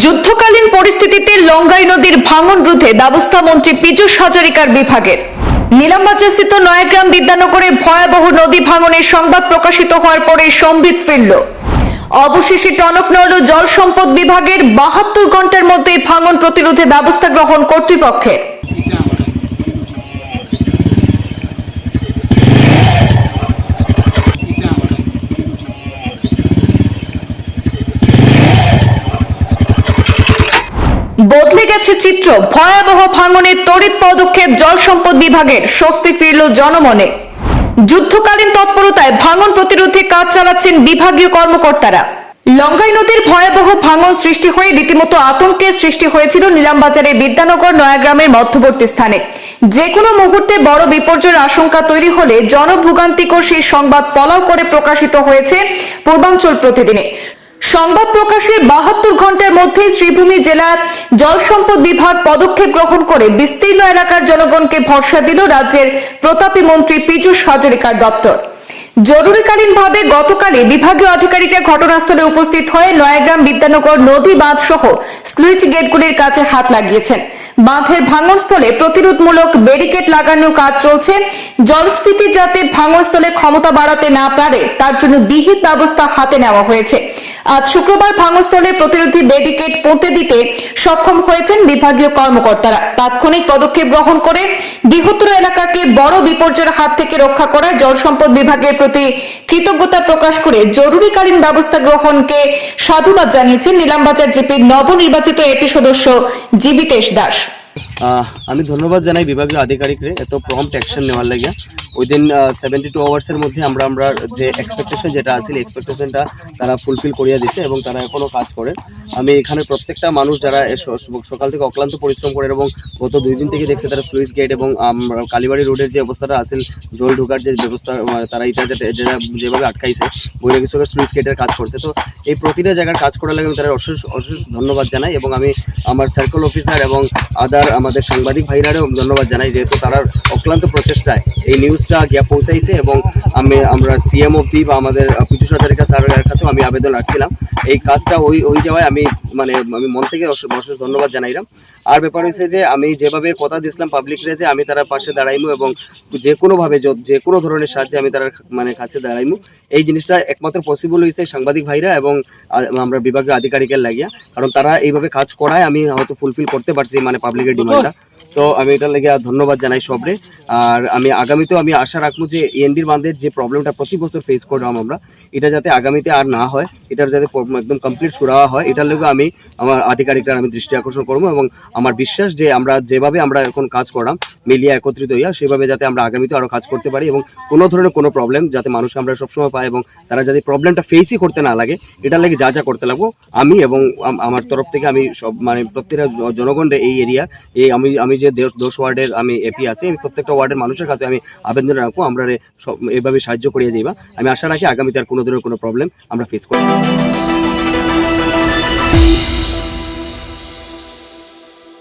যুদ্ধকালীন পরিস্থিতিতে লঙ্গাই নদীর ভাঙন রোধে ব্যবস্থা মন্ত্রী পীযুষ হাজারিকার বিভাগের। নীলাম্বাজারস্থিত নয়াগ্রাম বিদ্যানগরে ভয়াবহ নদী ভাঙনের সংবাদ প্রকাশিত হওয়ার পরে সম্বিত ফিরল। অবশেষে টনক নড়ল জল সম্পদ বিভাগের বাহাত্তর ঘণ্টার মধ্যে ভাঙন প্রতিরোধে ব্যবস্থা গ্রহণ কর্তৃপক্ষের। বদলে গেছে চিত্র। ভয়াবহ ভাঙনের তড়িৎ পদক্ষেপ জল সম্পদ বিভাগের স্বস্তি ফিরল জনমনে। যুদ্ধকালীন তৎপরতায় ভাঙন প্রতিরোধে কাজ চালাচ্ছেন বিভাগীয় কর্মকর্তারা। লঙ্গাই নদীর ভয়াবহ ভাঙন সৃষ্টি হয়ে রীতিমতো আতঙ্কের সৃষ্টি হয়েছিল নিলামবাজারের বিদ্যানগর নয়াগ্রামের মধ্যবর্তী স্থানে। যে কোনো মুহূর্তে বড় বিপর্যয়ের আশঙ্কা তৈরি হলে জনভোগান্তিকর সেই সংবাদ ফলাও করে প্রকাশিত হয়েছে পূর্বাঞ্চল প্রতিদিনে। সংবাদ প্রকাশের বাহাত্তর ঘণ্টার মধ্যে শ্রীভূমি জেলার জল সম্পদ বিভাগ পদক্ষেপ গ্রহণ করে বিস্তীর্ণ এলাকার জনগণকে ভরসা দিল রাজ্যের প্রতাপী মন্ত্রী পীযুষ হাজারিকার দপ্তর। জরুরিকালীন ভাবে গতকালে বিভাগীয় আধিকারিকরা ঘটনাস্থলে উপস্থিত হয়ে নয়াগ্রাম বিদ্যানগর নদী বাঁধ সহ স্লুইচ গেটগুলির কাছে হাত লাগিয়েছেন। বাঁধের ভাঙনস্থলে প্রতিরোধমূলক ব্যারিকেড লাগানোর কাজ চলছে। জলস্ফীতি যাতে ভাঙনস্থলে ক্ষমতা বাড়াতে না পারে, তার জন্য বিহিত ব্যবস্থা হাতে নেওয়া হয়েছে। আজ শুক্রবার ভাঙনস্থলে প্রতিরোধী ব্যারিকেড পোঁতে দিতে সক্ষম হয়েছেন বিভাগীয় কর্মকর্তারা। তাৎক্ষণিক পদক্ষেপ গ্রহণ করে বৃহত্তর এলাকাকে বড় বিপর্যয়ের হাত থেকে রক্ষা করার জল সম্পদ বিভাগের প্রতি কৃতজ্ঞতা প্রকাশ করে জরুরিকালীন ব্যবস্থা গ্রহণকে সাধুবাদ জানিয়েছেন নিলামবাজার জিপির নবনির্বাচিত এপি সদস্য জীবিতেশ দাস। আমি ধন্যবাদ জানাই বিভাগীয় আধিকারিকরে এত প্রম্পট অ্যাকশন নেওয়ার লাগে। উইদিন সেভেন্টি টু আওয়ার্সের মধ্যে আমরা আমরা যে এক্সপেকটেশন যেটা আছে এক্সপেকটেশনটা তারা ফুলফিল করিয়া দিছে এবং তারা এখনও কাজ করে আমি এখানে প্রত্যেকটা মানুষ যারা সকাল থেকে অক্লান্ত পরিশ্রম করে এবং গত দুই দিন থেকে দেখছে তারা স্লুইস গেট এবং কালীবাড়ি রোডের যে অবস্থাটা আছে, জল ঢোকার যে ব্যবস্থা তারা এটা যাতে যেটা যেভাবে আটকাইছে বৈরাগীশ্বরের স্লুইস গেটের কাজ করছে। তো এই প্রতিটা জায়গার কাজ করার লাগে আমি তারা অশেষ অশেষ ধন্যবাদ জানাই এবং আমি আমার সার্কেল অফিসার এবং আদার আমাদের সাংবাদিক ভাইরারেও ধন্যবাদ জানাই, যেহেতু তারা অক্লান্ত প্রচেষ্টায় এই নিউজটা গিয়া পৌঁছাইছে এবং আমি আমরা সিএম অব্দি বা আমাদের পঁচিশ হাজারিকা স্যারের কাছেও আমি আবেদন রাখছিলাম। এই কাজটা ওই ওই যাওয়ায় আমি মানে আমি মন থেকে অশেষ ধন্যবাদ জানাইলাম। আর ব্যাপার হয়েছে যে, আমি যেভাবে কথা দিয়েছিলাম পাবলিকরে যে, আমি তার পাশে দাঁড়াইমু এবং যে কোনোভাবে যে কোনো ধরনের সাহায্যে আমি তার মানে কাছে দাঁড়াইমু। এই জিনিসটা একমাত্র পসিবল হয়েছে সাংবাদিক ভাইরা এবং আমরা বিভাগীয় আধিকারিকের লাগিয়া। কারণ তারা এইভাবে কাজ করায় আমি হয়তো ফুলফিল করতে পারছি মানে পাবলিকের ডিমান্ডটা তো আমি এটার লেগে ধন্যবাদ জানাই সবরে। আর আমি আগামীতেও আমি আশা রাখব যে এনডির বাঁধের যে প্রবলেমটা প্রতি বছর ফেস করলাম আমরা, এটা যাতে আগামীতে আর না হয়, এটার যাতে একদম কমপ্লিট সুরাহা হয়, এটার লেগে আমি আমার আধিকারিকরা আমি দৃষ্টি আকর্ষণ করব এবং আমার বিশ্বাস যে আমরা যেভাবে আমরা এখন কাজ করলাম, মিলিয়ে একত্রিত হইয়া সেভাবে যাতে আমরা আগামীতে আরও কাজ করতে পারি এবং কোনো ধরনের কোনো প্রবলেম যাতে মানুষ আমরা সবসময় পাই এবং তারা যাতে প্রবলেমটা ফেসই করতে না লাগে, এটার লাগে যা যা করতে লাগবো আমি এবং আমার তরফ থেকে আমি সব মানে প্রত্যেকটা জনগণের এই এরিয়া এই আমি আমি যে দোষ ওয়ার্ডের আমি এপি আছি, আমি প্রত্যেকটা ওয়ার্ডের মানুষের কাছে আমি আবেদন রাখব, আমরা এভাবে সাহায্য করিয়ে যাইবা আমি আশা রাখি আগামীতে আর কোনো ধরনের কোনো প্রবলেম আমরা ফেস করব